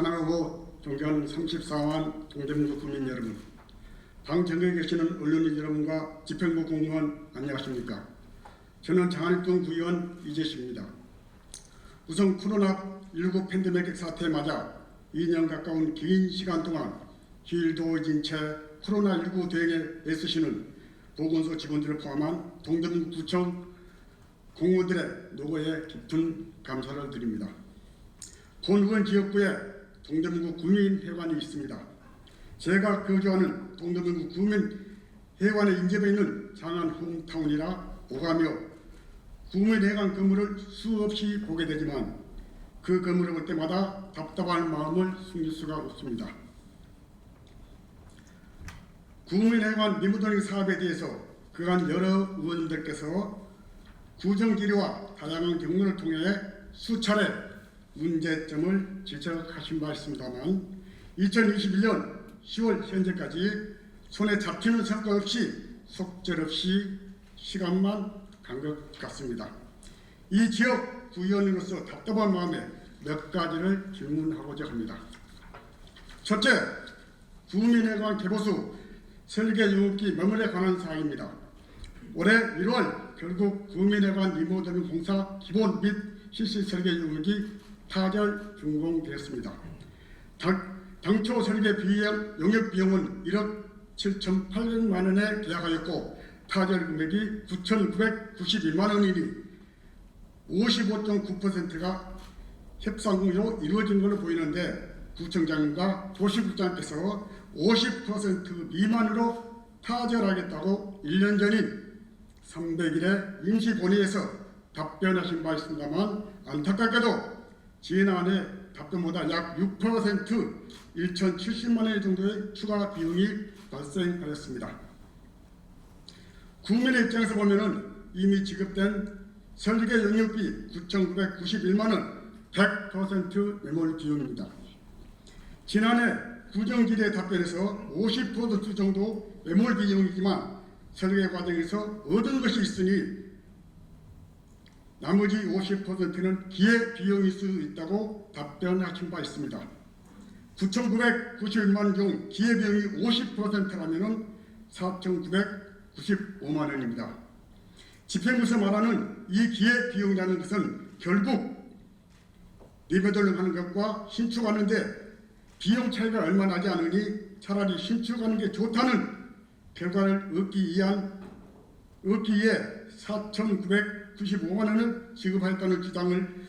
사랑하고 존경하는 34만 동대문구 국민 여러분, 당 전국에 계시는 언론인 여러분과 집행부 공무원 안녕하십니까? 저는 장안동 구의원 이재식입니다. 우선 코로나19 팬데믹 사태 맞아 2년 가까운 긴 시간 동안 길도진 채 코로나19 대응에 애쓰시는 보건소 직원들을 포함한 동대문구청 공무원들의 노고에 깊은 감사를 드립니다. 본의원 지역구에 동대문구 구민회관이 있습니다. 제가 거주하는 동대문구 구민회관의 인접해 있는 장안 홈타운이라 오가며 구민회관 건물을 수없이 보게 되지만 그 건물을 볼 때마다 답답한 마음을 숨길 수가 없습니다. 구민회관 리모델링 사업에 대해서 그간 여러 의원들께서 구정지리와 다양한 경로를 통해 수차례 문제점을 지적하신 바 있습니다만 2021년 10월 현재까지 손에 잡히는 성과 없이 속절없이 시간만 간 것 같습니다. 이 지역 구의원으로서 답답한 마음에 몇 가지를 질문하고자 합니다. 첫째, 구민회관 개보수 설계 유업기 매물에 관한 사항입니다. 올해 1월 결국 구민회관 리모델링 공사 기본 및 실시 설계 유업이 타결 준공되었습니다. 당, 당초 설계 비용 용역 비용은 1억 7,800만 원에 계약하였고 타결 금액이 9,991만 원이니 55.9%가 협상으로 이루어진 것으로 보이는데 구청장님과 도시국장께서 50% 미만으로 타결하겠다고 1년 전인 300일에 임시본회에서 답변하신 바 있습니다만 안타깝게도 지난해 답변보다 약 6% 1,070만 원 정도의 추가 비용이 발생하였습니다. 국민의 입장에서 보면은 이미 지급된 설계 영역비 9,991만 원 100% 매몰 비용입니다. 지난해 구정질의 답변에서 50% 정도 매몰 비용이지만 설계 과정에서 얻은 것이 있으니 나머지 50%는 기회 비용일 수 있다고 답변하신 바 있습니다. 9,991만 중 기회 비용이 50%라면 4,995만 원입니다. 집행부에서 말하는 이 기회 비용이라는 것은 결국 리베돌링 하는 것과 신축하는데 비용 차이가 얼마 나지 않으니 차라리 신축하는 게 좋다는 결과를 얻기 위한 얻기 위해 4,995만 원을 지급하였다는 주장을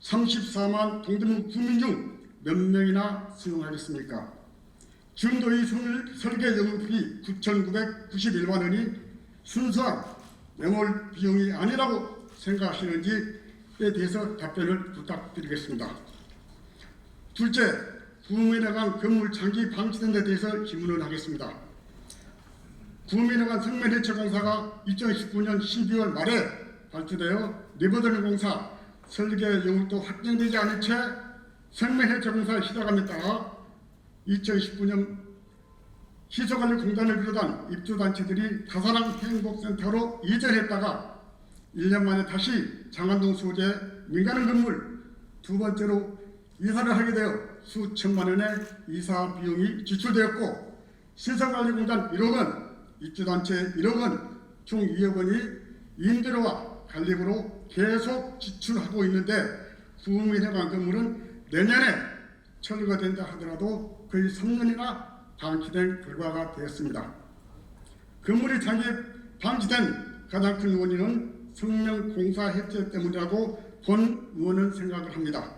34만 동대문 국민 중 몇 명이나 수용하겠습니까? 중도의 설계 영업비 9,991만 원이 순수한 매몰 비용이 아니라고 생각하시는지에 대해서 답변을 부탁드리겠습니다. 둘째, 구민회관 건물 장기 방치된 데 대해서 질문을 하겠습니다. 구민회관 성면해체 공사가 2019년 12월 말에 발주되어 리버더링 공사 설계 영역도 확정되지 않은 채 성면해체 공사를 시작함에 따라 2019년 시설관리공단을 비롯한 입주단체들이 다사랑 행복센터로 이전했다가 1년 만에 다시 장안동 소재 민간인 건물 두 번째로 이사를 하게 되어 수천만 원의 이사 비용이 지출되었고 시설관리공단 1억 원, 입주단체 1억 원, 총 2억 원이 임대료와 관리비로 계속 지출하고 있는데 구민회관 건물은 내년에 철거된다 하더라도 거의 3년이나 방치된 결과가 되었습니다. 건물이 장기 방치된 가장 큰 원인은 성명 공사 해체 때문이라고 본 의원은 생각을 합니다.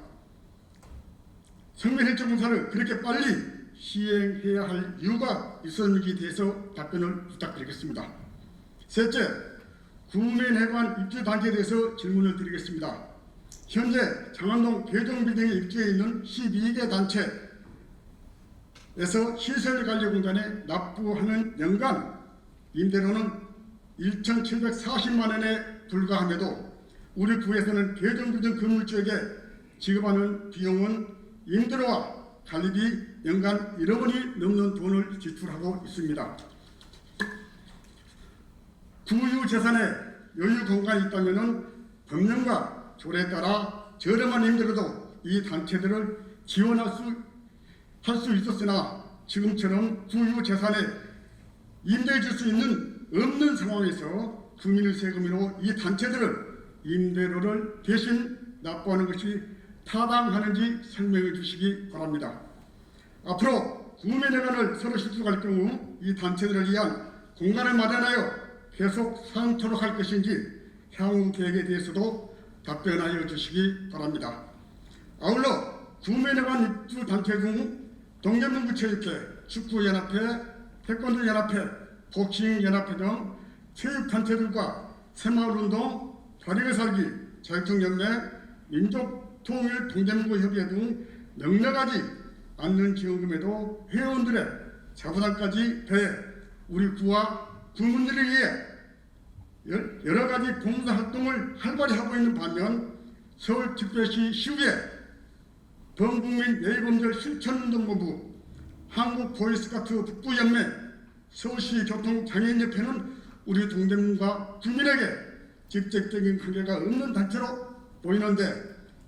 성명 해체 공사를 그렇게 빨리 시행해야 할 이유가 있었는지에 대해서 답변을 부탁드리겠습니다. 셋째, 구민회관 입주 단계에 대해서 질문을 드리겠습니다. 현재 장안동 개정빌딩에 입주해 있는 12개 단체에서 시설관리공단에 납부하는 연간 임대료는 1,740만 원에 불과함에도 우리 구에서는 개정빌딩 건물주에게 지급하는 비용은 임대료와 관리비 연간 1억 원이 넘는 돈을 지출하고 있습니다. 구유 재산에 여유 공간이 있다면 법령과 조례에 따라 저렴한 임대료도 이 단체들을 지원할 수 할 수 있었으나 지금처럼 구유 재산에 임대해 줄 수 있는 없는 상황에서 국민의 세금으로 이 단체들을 임대료를 대신 납부하는 것이 타당하는지 설명해 주시기 바랍니다. 앞으로 구매내관을 서로 실수할 경우 이 단체들을 위한 공간을 마련하여 계속 사용토록 할 것인지 향후 계획에 대해서도 답변하여 주시기 바랍니다. 아울러 구매내관 입주 단체 중 동계문구체육회, 축구연합회, 태권도연합회, 복싱연합회 등 체육단체들과 새마을운동, 자리가 살기, 자유통연맹, 민족통일 동대문구협의회 등 넉넉하지 않는 지원금에도 회원들의 자부담까지 더해 우리 구와 국민들을 위해 여- 여러 가지 봉사 활동을 활발히 하고 있는 반면 서울특별시 시의회 범국민 예의범절 실천운동본부 한국보이스카트 북부연맹 서울시 교통장애인협회는 우리 동대문과 국민에게 직접적인 관계가 없는 단체로 보이는데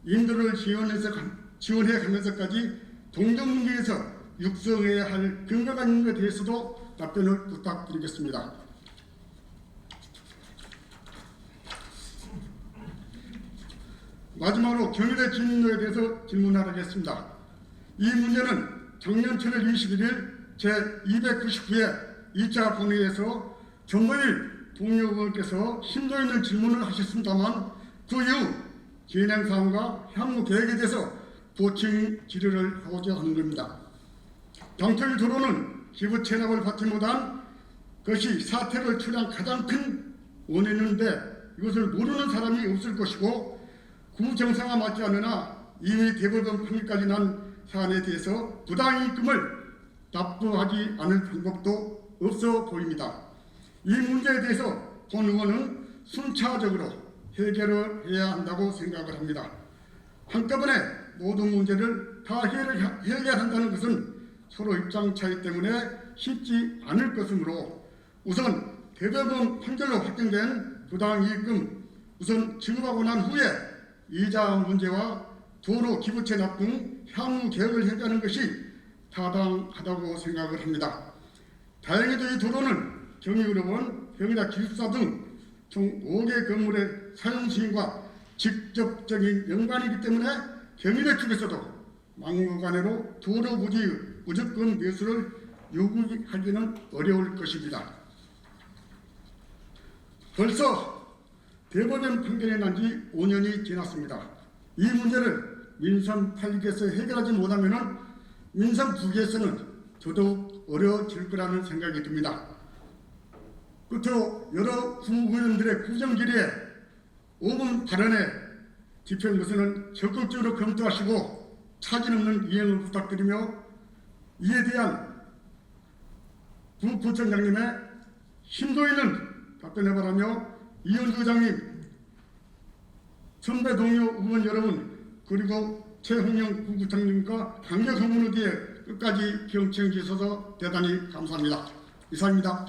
인도를 지원해서 가- 지원해 가면서까지 동대문에서 육성해야 할 근거가 있는 것에 대해서도 답변을 부탁드리겠습니다. 마지막으로 경희대 진로에 대해서 질문하겠습니다. 이 문제는 작년 7월 21일 제299회 2차 본회의에서 정건일 동료 의원께서 심도 있는 질문을 하셨습니다만 그 이후 진행 사항과 향후 계획에 대해서 보충 질의를 하고자 하는 겁니다. 당초의 도로는 기부 체납을 받지 못한 것이 사태를 초래한 가장 큰 원인인데 이것을 모르는 사람이 없을 것이고 구정상화 맞지 않으나 이미 대법원 판결까지 난 사안에 대해서 부당이익금을 납부하지 않을 방법도 없어 보입니다. 이 문제에 대해서 본 의원은 순차적으로 해결을 해야 한다고 생각을 합니다. 한꺼번에 모든 문제를 다 해결, 해결한다는 것은 서로 입장 차이 때문에 쉽지 않을 것이므로 우선 대법원 판결로 확정된 부당이익금 우선 지급하고 난 후에 이자 문제와 도로 기부채 납등 향후 계획을 해가는 것이 타당하다고 생각을 합니다. 다행히도 이 도로는 경유의료원, 병의자 기숙사 등 총 5개 건물의 사용 시행과 직접적인 연관이기 때문에 경희대 쪽에서도 막무가내로 도로 부지 무조건 매수를 요구하기는 어려울 것입니다. 벌써 대법원 판결이 난 지 5년이 지났습니다. 이 문제를 민선 8기에서 해결하지 못하면 민선 9기에서는 더더욱 어려워질 거라는 생각이 듭니다. 끝으로 여러 구의원들의 구정 질의에 5분 발언에 집행 것은 적극적으로 검토하시고 차질 없는 이행을 부탁드리며 이에 대한 부부총장님의 심도 있는 답변을 바라며 이현주 의장님, 선배 동료 의원 여러분 그리고 최홍영 부부총장님과 강력 의원을 위해 끝까지 경청해 주셔서 대단히 감사합니다. 이상입니다.